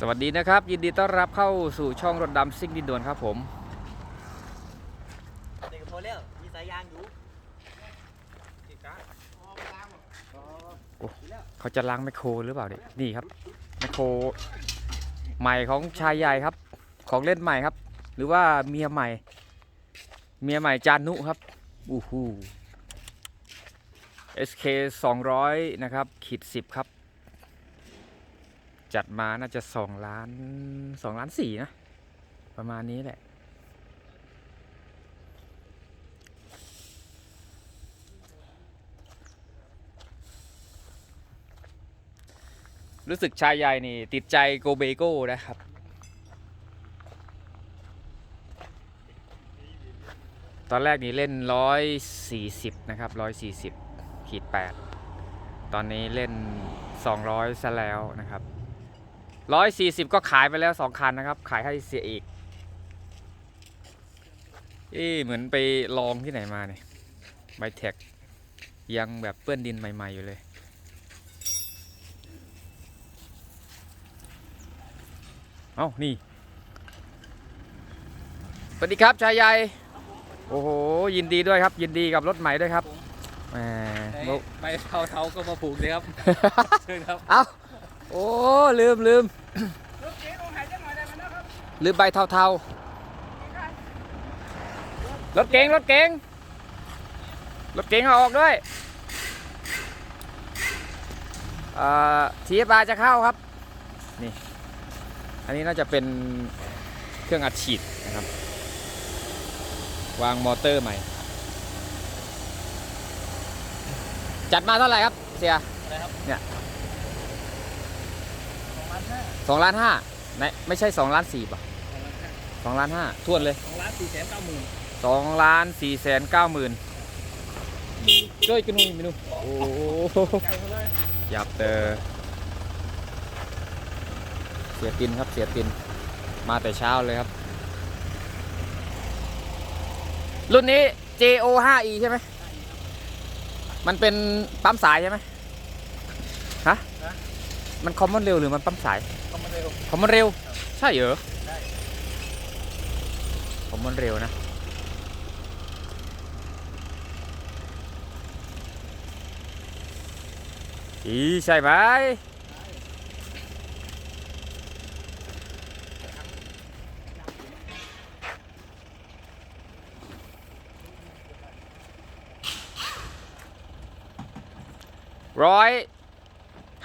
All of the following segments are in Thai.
สวัสดีนะครับ ยินดีต้อนรับเข้าสู่ช่องรถดำซิ่งดินด่วนครับผมเด็กพอแล้วมีสายยางอยู่เขาจะล้างแมคโครหรือเปล่าเนี่ยนี่ครับแมคโครใหม่ของชายใหญ่ครับ ของเล่นใหม่ครับ หรือว่าเมียใหม่ เมียใหม่จานุครับอู้หู SK 200 นะครับขีด10 ครับ จัดมาน่าจะ2ล้าน2ล้าน4นะ ประมาณนี้แหละ รู้สึกชายใหญ่นี่ ติดใจโกเบโก้นะครับ ตอนแรกนี่เล่น140นะครับ140ขีด8ตอนนี้เล่น 200ซะแล้วนะครับ 140ก็ขายไปแล้ว2คันนะครับ ขายให้เสียเอกเอ๊ะเหมือนไปลองที่ไหนมาเนี่ยไบเทคยังแบบเปื้อนดินใหม่ ๆ อยู่เลย เอ้า นี่ สวัสดีครับ ชายใหญ่ โอ้โห ยินดีด้วยครับ ยินดีกับรถใหม่ด้วยครับแหมใบเทาเทาก็มาผูกเลยครับ เชิญครับ เอ้า โอ้ลืมลืมลืมใบเทาๆรถเก๋งรถเก๋งรถเก๋งเอาออกด้วยเอ่อทีเอฟาจะเข้าครับนี่อันนี้น่าจะเป็นเครื่องอัดฉีดนะครับ วางมอเตอร์ใหม่ จัดมาเท่าไหร่ครับเสียอะไรครับเนี่ยสองล้านห้าสองล้านห้าไหนไม่ใช่สองล้านสี่ป่ะสองล้านห้าสองล้านห้าทวนเลยสองล้านสี่แสนเก้าหมื่นสองล้านสี่แสนเก้าหมื่นช่วยกันหนุ่ยมินูโอ้โหใจเขาเลยยับเตอเสียตินครับเสียตินมาแต่เช้าเลยครับ รุ่นนี้ JO 5E ใช่ไหมมันเป็นปั๊มสายใช่ไหมฮะ มันคอมมอนเร็วหรือมันปั๊มสายก็มาเร็วคอมมอนเร็ว ใช่เหรอใช่คอมมอนเร็วนะ อีใช่ไหมร้อย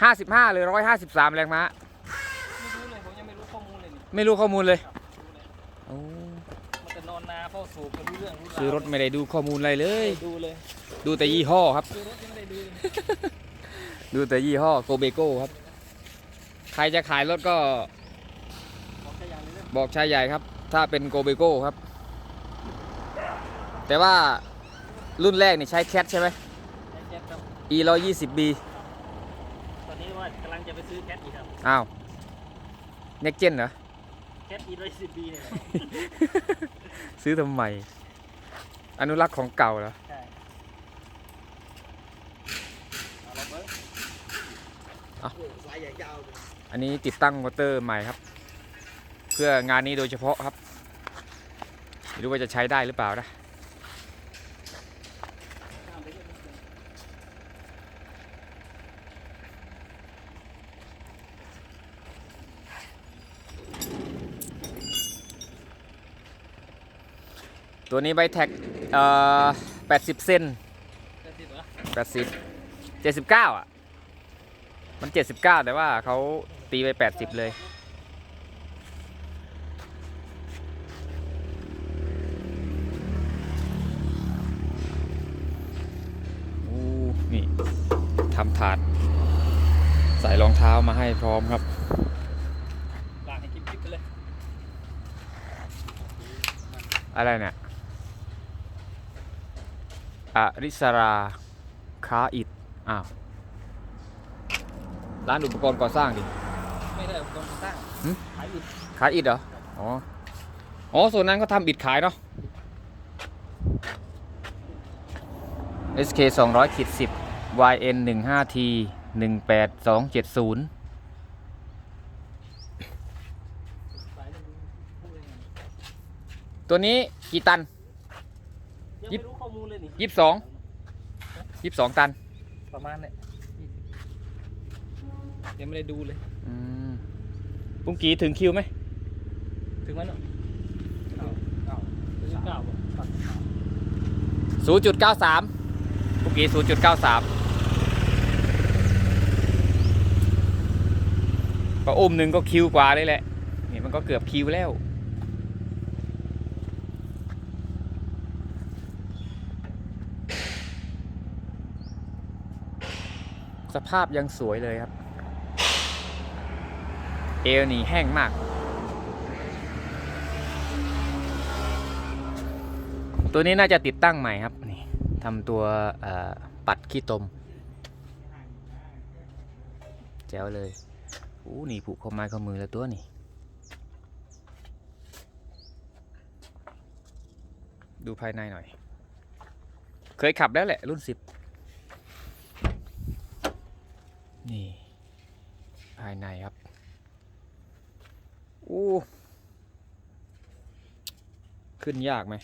ห้าสิบห้าหรือร้อยห้าสิบสามแรงม้า ไม่รู้เลยผมยังไม่รู้ข้อมูลเลยนี่ไม่รู้ข้อมูลเลยโอ้มันจะนอนนาเฝ้าสูบไม่รู้เรื่องรู้าวซื้อรถไม่ได้ดูข้อมูลอะไรเลย ดูเลยดูแต่ยี่ห้อครับ ซื้อรถยังไม่ได้ดูเลยดูแต่ยี่ห้อโกเบโก้ครับ ใครจะขายรถก็บอกแค่อย่างนี้เลยบอกชายใหญ่ครับ ถ้าเป็นโกเบโก้ครับ แต่ว่ารุ่นแรกนี่ใช้แคทใช่ไหม ไอ้แคทครับ e 1 2 0 b ตอนนี้ ว่ากำลังจะไปซื้อแคทอีกครับอ้าว เน็กเจนเหรอ แคทอีร้อยสิบบีเนี่ยซื้อทำไม อนุรักษ์ของเก่าเหรอ ใช่เอาละเบิ้งเอาโสายใหญ่ยาวอันนี้ติดตั้งมอเตอร์ใหม่ครับ เพื่องานนี้โดยเฉพาะครับไม่รู้ว่าจะใช้ได้หรือเปล่านะ ตัวนี้ใบแท็กเอ่อ80เซนจะติดเหรอ80 79อะ มัน79แต่ว่าเขาตีไป80เลย อู้นี่ทำถาด ใส่รองเท้ามาให้พร้อมครับลากให้กิ๊บๆไปเลยอะไรเนี่ย อริสราคาอิดอ้าวร้านอุปกรณ์ก่อสร้างดิ ไม่ได้อุปกรณ์ก่อสร้างขายอิดขายอิดเหรอ อ๋อ อ๋อ ส่วนนั้นเขาทำอิดขายเนาะ SK 200ขีด10 YN 15T 18270 ตัวนี้กี่ตัน ยังยิไม่บรู้ข้อมูลเลยนี่ยี่สิบสองยี่สิบสองตัน ประมาณเนี่ยยังไม่ได้ดูเลยอืมปุ้งกีถึงคิวไหมถึงมันเนาะเก้าเก้าถึงเก้าบ่ตัดศูนย์จุดเก้าสามปุ้งกีศูนย์จุดเก้าสามก็อุ้มหนึ่งก็คิวกว่าเลยแหละนี่มันก็เกือบคิวแล้ว สภาพยังสวยเลยครับ เอวนี่แห้งมาก ตัวนี้น่าจะติดตั้งใหม่ครับนี่ทำตัวปัดขี้ตม แจ๋วเลยอู้นี่ผูกข้อไม้ข้อมือแล้วตัวนี่ดูภายในหน่อย เคยขับแล้วแหละรุ่นสิบ นี่ ภายในครับอู้ขึ้นยากไหม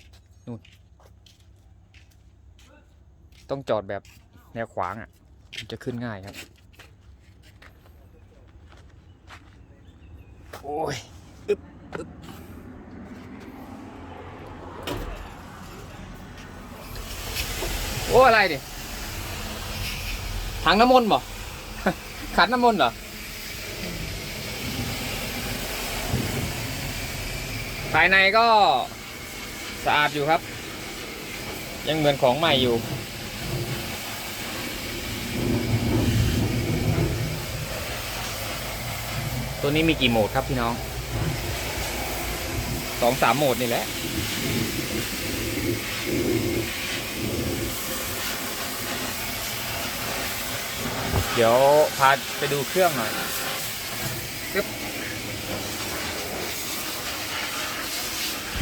นู่น ต้องจอดแบบแนวขวางอะจะขึ้นง่ายครับ โอ้ยอึบอึบโอ้ อะไรดิถังน้ำมนต์บ่ ขันน้ำมนต์เหรอภายในก็สะอาดอยู่ครับ ยังเหมือนของใหม่อยู่ ตัวนี้มีกี่โหมดครับพี่น้องสองสามโหมดนี่แหละ เดี๋ยวพาไปดูเครื่องหน่อยปึ๊บ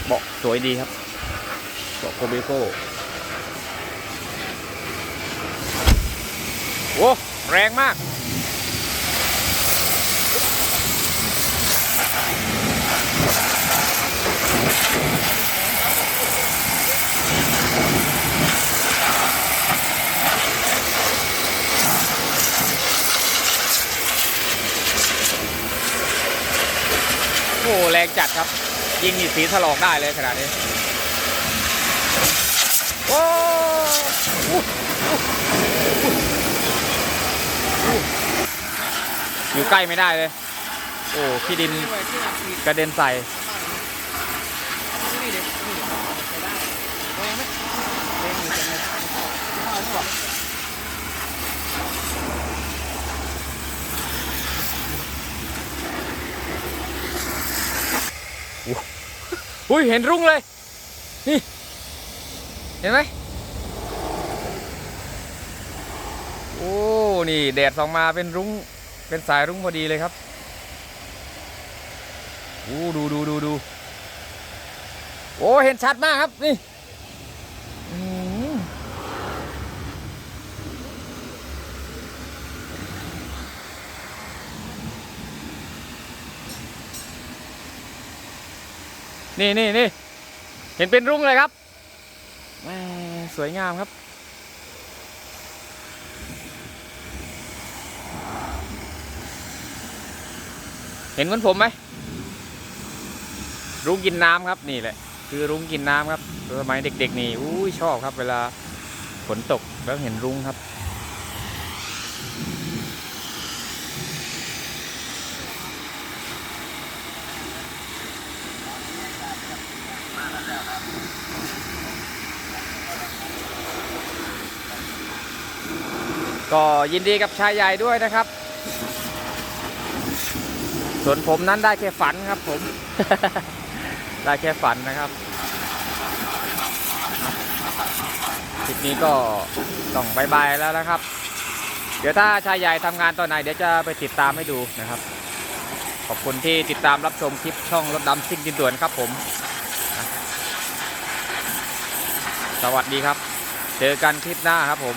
เบาะสวยดีครับเบาะโคเบโก้โอ้แรงมากอ หแรงจัดครับ ยิงนี่สีถลอกได้เลยขนาดนี้โอ้อู้อู้อยู่ใกล้ไม่ได้เลย โอ้ขี้ดินกสี่กระเด็นใส่ นี่เด็กนี่เด็กใช้ได้แรงไหมแรงอยู่แต่ไม่เข้าไม่บอก อุ้ยเห็นรุ้งเลย นี่ เห็นไหมโอ้ นี่แดดส่องมาเป็นรุ้ง เป็นสายรุ้งพอดีเลยครับโอ้ดูดูดูดู โอ้ เห็นชัดมากครับ นี่อื้อหือ นี่นี่นี่เห็นเป็นรุ้งเลยครับแหมสวยงามครับ เห็นเหมือนผมไหมรุ้งกินน้ำครับนี่แหละ คือรุ้งกินน้ำครับสมัยเด็กๆนี่อุ้ยชอบครับ เวลาฝนตกแล้วเห็นรุ้งครับ ก็ยินดีกับชายใหญ่ด้วยนะครับ ส่วนผมนั้นได้แค่ฝันครับผม ได้แค่ฝันนะครับคลิปนี้ก็ต้องบายบายแล้วนะครับ เดี๋ยวถ้าชายใหญ่ทำงานตอนไหน เดี๋ยวจะไปติดตามให้ดูนะครับ ขอบคุณที่ติดตามรับชมคลิปช่องรถดำซิ่งดินด่วนครับผม สวัสดีครับ เจอกันคลิปหน้าครับผม